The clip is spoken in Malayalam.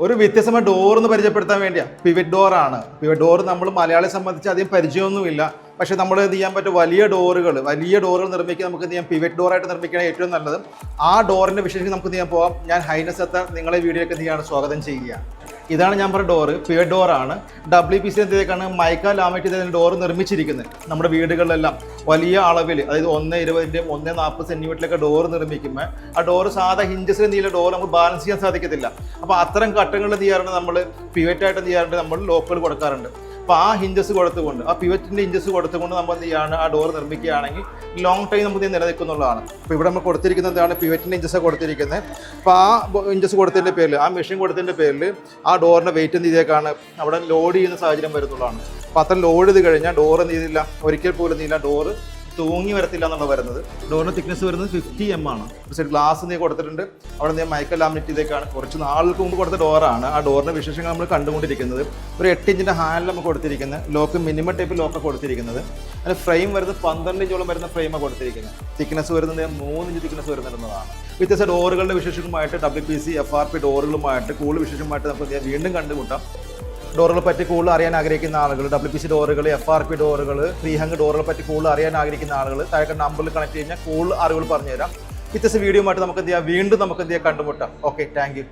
ഒരു വ്യത്യസ്തമായ ഡോർ എന്ന് പരിചയപ്പെടുത്താൻ വേണ്ടിയാ. പിവറ്റ് ഡോർ ആണ്. പിവറ്റ് ഡോർ നമ്മൾ മലയാളിയെ സംബന്ധിച്ച് അധികം പരിചയമൊന്നുമില്ല. പക്ഷേ നമ്മൾ ഇത് ചെയ്യാൻ പറ്റും? വലിയ ഡോറുകൾ വലിയ ഡോറുകൾ നിർമ്മിക്കാൻ നമുക്ക് എന്ത് ചെയ്യാം? പിവറ്റ് ഡോറായിട്ട് നിർമ്മിക്കുകയാണ് ഏറ്റവും നല്ലത്. ആ ഡോറിന്റെ വിശേഷം നമുക്ക് എന്ത് ചെയ്യാൻ പോകാം ഞാൻ ഹൈനസ് എത്താൻ നിങ്ങളെ വീഡിയോയ്ക്ക് എന്ത് ചെയ്യാണ് സ്വാഗതം ചെയ്യുക. ഇതാണ് ഞാൻ പറഞ്ഞ ഡോറ് പിവറ്റ് ഡോറാണ് ഡബ്ല്യു പി സി എന്തിലേക്കാണ് മൈക്ക ലാമറ്റ് ഇതിന് ഡോർ നിർമ്മിച്ചിരിക്കുന്നത്. നമ്മുടെ വീടുകളിലെല്ലാം വലിയ അളവിൽ അതായത് ഒന്ന് ഇരുപതിന്റെയും ഒന്ന് നാൽപ്പത് സെന്റിമീറ്ററിലൊക്കെ ഡോർ നിർമ്മിക്കുമ്പോൾ ആ ഡോറ് സാധാ ഹിഞ്ചസിൽ നീല ഡോർ നമുക്ക് ബാലൻസ് ചെയ്യാൻ സാധിക്കത്തില്ല. അപ്പോൾ അത്തരം ഘട്ടങ്ങളിൽ ചെയ്യാറുണ്ട് നമ്മൾ പിവറ്റായിട്ട് ചെയ്യാറുണ്ട് നമ്മൾ ലോക്കുകൾ കൊടുക്കാറുണ്ട്. അപ്പോൾ ആ ഹിഞ്ചസ് കൊടുത്തുകൊണ്ട് ആ പിവറ്റിന്റെ ഹിഞ്ചസ് കൊടുത്തുകൊണ്ട് നമ്മൾ എന്ത് ചെയ്യാണ്? ആ ഡോർ നിർമ്മിക്കുകയാണെങ്കിൽ ലോങ് ടൈം നമുക്ക് നിലനിൽക്കുന്നുള്ളതാണ്. അപ്പോൾ ഇവിടെ നമ്മൾ കൊടുത്തിരിക്കുന്നത് എന്താണ്? പിവറ്റിന്റെ ഇഞ്ചസ് കൊടുത്തിരിക്കുന്നത്. അപ്പോൾ ആ ഇഞ്ചസ് കൊടുത്തതിന്റെ പേരിൽ ആ മെഷീൻ കൊടുത്തതിന്റെ പേരിൽ ആ ഡോറിന്റെ വെയിറ്റ് എന്ത് ചെയ്തേക്കാണ്? അവിടെ ലോഡ് ചെയ്യുന്ന സാഹചര്യം വരുന്നുള്ളതാണ്. അപ്പോൾ അത്ര ലോഡ് ചെയ്ത് കഴിഞ്ഞാൽ ഡോർ എന്ത് ചെയ്തില്ല? ഒരിക്കൽ പോലും നീല ഡോറ് തൂങ്ങി വരത്തില്ല എന്നുള്ള വരുന്നത്? ഡോറിന്റെ തിക്നെസ് വരുന്നത് ഫിഫ്റ്റി എം ആണ്. പക്ഷേ ഗ്ലാസ് നീ കൊടുത്തിട്ടുണ്ട്. അവിടെ നീ മൈക്കൽ ലാമിനേറ്റ് ചെയ്തേക്കാണ്. കുറച്ച് നാളുകൾക്ക് മുമ്പ് കൊടുത്ത ഡോറാണ് ആ ഡോറിന്റെ വിശേഷങ്ങൾ നമ്മൾ കണ്ടുകൊണ്ടിരിക്കുന്നത്. ഒരു എട്ട് ഇഞ്ചിന്റെ ഹാൻഡിൽ നമുക്ക് കൊടുത്തിരിക്കുന്നത്. ലോക്ക് മിനിമം ടൈപ്പ് ലോക്ക് കൊടുത്തിരിക്കുന്നത്. അതിന് ഫ്രെയിം വരുന്നത് പന്ത്രണ്ട് ഇഞ്ചോളം വരുന്ന ഫ്രെയിമാണ് കൊടുത്തിരിക്കുന്നത്. തിക്നെസ് വരുന്നത് മൂന്ന് ഇഞ്ച് തിക്നെസ് വരുന്നതാണ് വ്യത്യസ്ത ഡോറുകളുടെ വിശേഷങ്ങളുമായിട്ട് W P C F R P ഡോറുകളുമായിട്ട് കൂടുതൽ വിശേഷമായിട്ട് നമുക്ക് വീണ്ടും കണ്ടുമുട്ടാം. ഡോറുകളെ പറ്റി കൂടുതൽ അറിയാൻ ആഗ്രഹിക്കുന്ന ആളുകൾ ഡബ്ല്യു പി സി ഡോറുകൾ എഫ് ആർ പി ഡോറുകൾ ത്രീ ഹങ് ഡോറുകളെ പറ്റി കൂടുതൽ അറിയാൻ ആഗ്രഹിക്കുന്ന ആളുകൾ താഴെ നമ്പറിൽ കണക്ട് കഴിഞ്ഞാൽ കൂടുതൽ അറിവുകൾ പറഞ്ഞുതരാം. വ്യത്യസ്ത വീഡിയോ ആയിട്ട് നമുക്ക് എന്ത് ചെയ്യാം? വീണ്ടും നമുക്ക് എന്ത് ചെയ്യാം? കണ്ടുമുട്ടാം. Okay thank